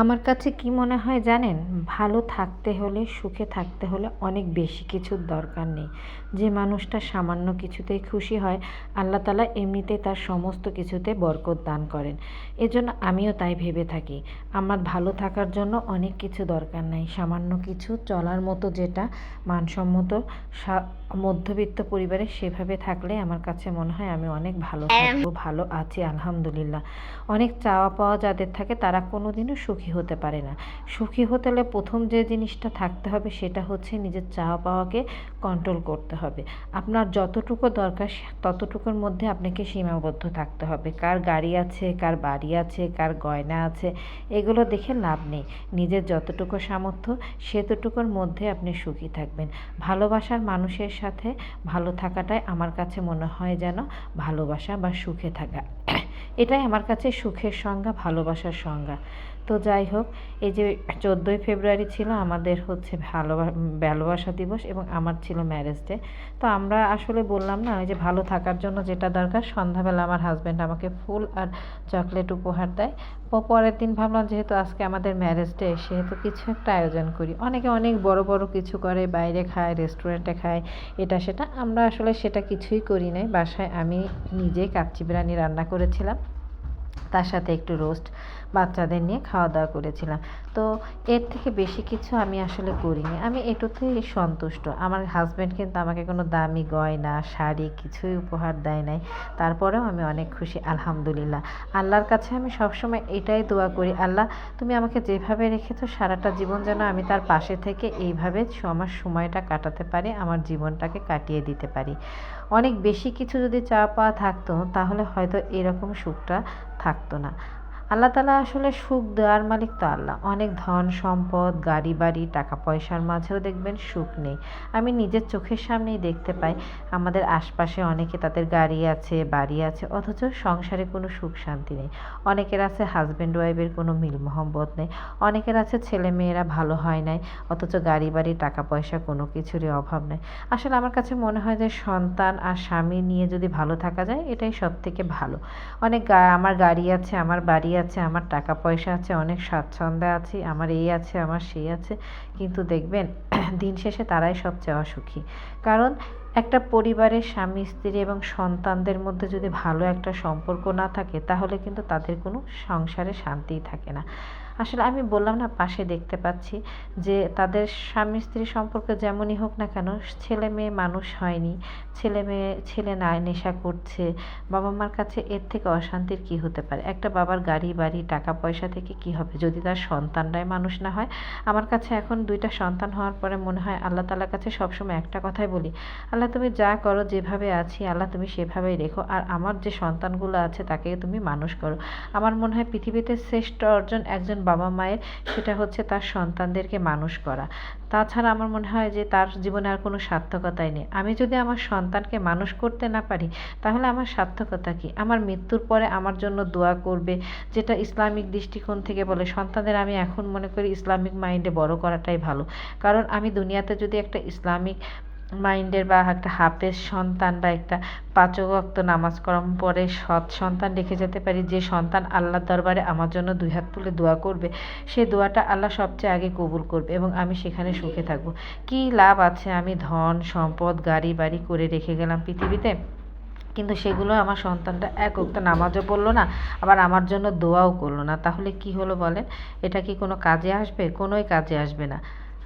আমার কাছে কি মনে হয় জানেন? ভালো থাকতে হলে, সুখে থাকতে হলে অনেক বেশি কিছুর দরকার নেই। যে মানুষটা সামান্য কিছুতেই খুশি হয়, আল্লাহ তালা এমনিতে তার সমস্ত কিছুতে বরকত দান করেন। এজন্য আমিও তাই ভেবে থাকি। আমার ভালো থাকার জন্য অনেক কিছু দরকার নাই। সামান্য কিছু চলার মতো যেটা মানসম্মত মধ্যবিত্ত পরিবারে সেভাবে থাকলে আমার কাছে মনে হয় আমি অনেক ভালো থাকব, ভালো আছি, আলহামদুলিল্লাহ। অনেক চাওয়া পাওয়া যাদের থাকে তারা কোনো দিনও সুখী হতে পারে না। সুখী হতে হলে প্রথম যে জিনিসটা থাকতে হবে সেটা হচ্ছে নিজের চাওয়া পাওয়াকে কন্ট্রোল করতে হবে। আপনার যতটুকু দরকার ততটুকুর মধ্যে আপনাকে সীমাবদ্ধ থাকতে হবে। কার গাড়ি আছে, কার বাড়ি আছে, কার গয়না আছে, এগুলো দেখে লাভ নেই। নিজের যতটুকু সামর্থ্য সেতটুকুর মধ্যে আপনি সুখী থাকবেন। ভালোবাসার মানুষের সাথে ভালো থাকাটাই আমার কাছে মনে হয় যেন ভালোবাসা বা সুখে থাকা। এটাই আমার কাছে সুখের সংজ্ঞা, ভালোবাসার সংজ্ঞা। তো যাই হোক, এই যে চোদ্দোই ফেব্রুয়ারি ছিল, আমাদের হচ্ছে ভালো ভালোবাসা দিবস এবং আমার ছিল ম্যারেজ ডে তো আমরা আসলে বললাম না, ওই যে ভালো থাকার জন্য যেটা দরকার, সন্ধ্যাবেলা আমার হাজব্যান্ড আমাকে ফুল আর চকলেট উপহার দেয়। পরের দিন ভাবলাম যেহেতু আজকে আমাদের ম্যারেজ ডে সেহেতু কিছু একটা আয়োজন করি। অনেকে অনেক বড় বড় কিছু করে, বাইরে খায় রেস্টুরেন্টে খায়, এটা, সেটা। আমরা আসলে সেটা কিছুই করি নাই। বাসায় আমি নিজেই কাচ্চি বিরিয়ানি রান্না করেছিলাম। కదా তার সাথে একটু রোস্ট বাচ্চাদের নিয়ে খাওয়া দাওয়া করেছিলাম। তো এর থেকে বেশি কিছু আমি আসলে করিনি। আমি এটুতেই সন্তুষ্ট। আমার হাজব্যান্ড কিন্তু আমাকে কোনো দামি গয়না, শাড়ি কিছুই উপহার দেয় নাই। তারপরেও আমি অনেক খুশি, আলহামদুলিল্লাহ। আল্লাহর কাছে আমি সবসময় এটাই দোয়া করি, আল্লাহ, তুমি আমাকে যেভাবে রেখেছো সারাটা জীবন যেন আমি তার পাশে থেকে এইভাবে আমার সময়টা কাটাতে পারি, আমার জীবনটাকে কাটিয়ে দিতে পারি। অনেক বেশি কিছু যদি চাওয়া পাওয়া থাকতো, তাহলে হয়তো এরকম সুখটা থাকতো না। আল্লাহ তালা আসলে সুখ দেওয়ার মালিক তো আল্লাহ। অনেক ধন, সম্পদ, গাড়ি, বাড়ি, টাকা, পয়সার মাঝেও দেখবেন সুখ নেই। আমি নিজের চোখের সামনেই দেখতে পাই, আমাদের আশপাশে অনেকে তাদের গাড়ি আছে, বাড়ি আছে, অথচ সংসারে কোনো সুখ শান্তি নেই। অনেকের আছে হাজব্যান্ড ওয়াইফের কোনো মিল মহব্বত নেই। অনেকের আছে ছেলে মেয়েরা ভালো হয় নাই, অথচ গাড়ি, বাড়ি, টাকা, পয়সা কোনো কিছুরই অভাব নেই। আসলে আমার কাছে মনে হয় যে সন্তান আর স্বামী নিয়ে যদি ভালো থাকা যায়, এটাই সব থেকে ভালো। অনেক আমার গাড়ি আছে, আমার বাড়ি আছে, আমার টাকা পয়সা আছে, অনেক স্বাচ্ছন্দ্যে আছি, আমার এই আছে, আমার সেই আছে। কিন্তু দেখবেন, দিন শেষে তারাই সবচেয়ে অসুখী। কারণ একটা পরিবারের স্বামী, স্ত্রী এবং সন্তানদের মধ্যে যদি ভালো একটা সম্পর্ক না থাকে, তাহলে কিন্তু তাদের কোনো সংসারে শান্তিই থাকে না। আসলে আমি বললাম না, পাশে দেখতে পাচ্ছি যে তাদের স্বামী স্ত্রী সম্পর্ক যেমনই হোক না কেন, ছেলে মেয়ে মানুষ হয়নি। ছেলে মেয়ে, ছেলে না, নেশা করছে। বাবা মার কাছে এর থেকে অশান্তির কি হতে পারে? একটা বাবার গাড়ি, বাড়ি, টাকা, পয়সা থেকে কি হবে? যদি তার সন্তানরাই মানুষ না হয়, আমার কাছে এখন দুইটা সন্তান হওয়ার পরে মনে হয় আল্লাহ তালার কাছে সবসময় একটা কথাই বলি, আল্লাহ তুমি যা করো, যেভাবে আছি, আল্লাহ তুমি সেভাবেই রেখো। আর আমার যে সন্তানগুলো আছে, তাকে তুমি মানুষ করো। আমার মনে হয় পৃথিবীতে শ্রেষ্ঠ অর্জন একজন বাবা মায়ের, সেটা হচ্ছে তার সন্তানদেরকে মানুষ করা। তাছাড়া আমার মনে হয় যে তার জীবনে আর কোনো সার্থকতাই নেই। আমি যদি আমার সন্তানকে মানুষ করতে না পারি, তাহলে আমার সার্থকতা কী? আমার মৃত্যুর পরে আমার জন্য দোয়া করবে, যেটা ইসলামিক দৃষ্টিকোণ থেকে বলে। সন্তানদের আমি এখন মনে করি ইসলামিক মাইন্ডে বড় করাটাই ভালো। কারণ আমি দুনিয়াতে যদি একটা ইসলামিক মাইন্ডের বা একটা হাফেজ সন্তান বা একটা পাঁচক নামাজ করম পরে সৎ সন্তান রেখে যেতে পারি, যে সন্তান আল্লাহর দরবারে আমার জন্য দুই হাত তুলে দোয়া করবে, সে দোয়াটা আল্লাহ সবচেয়ে আগে কবুল করবে এবং আমি সেখানে সুখে থাকব। কী লাভ আছে আমি ধন, সম্পদ, গাড়ি বাড়ি করে রেখে গেলাম পৃথিবীতে? কিন্তু সেগুলো আমার সন্তানটা এক ওক্ত নামাজও পড়ল না, আবার আমার জন্য দোয়াও করল না। তাহলে কি হলো বলেন? এটা কি কোনো কাজে আসবে? কোনোই কাজে আসবে না।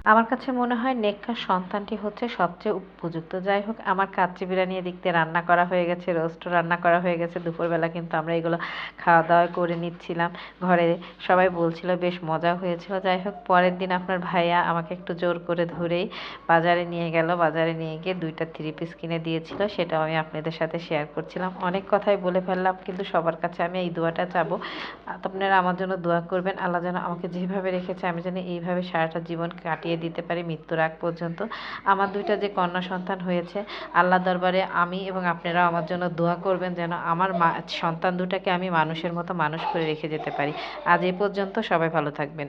আমার কাছে মনে হয় নেককার সন্তানটি হচ্ছে সবচেয়ে উপযুক্ত। যাই হোক, আমার কাচ্চি বিরিয়ানি এদিকতে রান্না করা হয়ে গেছে রোস্ট রান্না করা হয়ে গেছে। দুপুরবেলা কিন্তু আমরা এগুলো খাওয়া দাওয়া করে নিচ্ছিলাম ঘরে। সবাই বলছিল, বেশ মজা হয়েছিল। যাই হোক, পরের দিন আপনার ভাইয়া আমাকে একটু জোর করে ধরেই বাজারে নিয়ে গেল। বাজারে নিয়ে গিয়ে দুইটা থ্রি পিস কিনে দিয়েছিল, সেটাও আমি আপনাদের সাথে শেয়ার করছিলাম। অনেক কথাই বলে ফেললাম, কিন্তু সবার কাছে আমি এই দোয়াটা চাবো। আপনারা আমার জন্য দোয়া করবেন। আল্লাহ যেন আমাকে যেভাবে রেখেছে, আমি যেন এইভাবে সারাটা জীবন কাটিয়ে দিয়ে দিতে পারি মৃত্যুর আগ পর্যন্ত। আমার দুইটা যে কন্যা সন্তান হয়েছে, আল্লাহ দরবারে আমি এবং আপনারা আমার জন্য দোয়া করবেন যেন আমার মা, সন্তান দুটাকে আমি মানুষের মতো মানুষ করে রেখে যেতে পারি। আজ এ পর্যন্ত সবাই ভালো থাকবেন।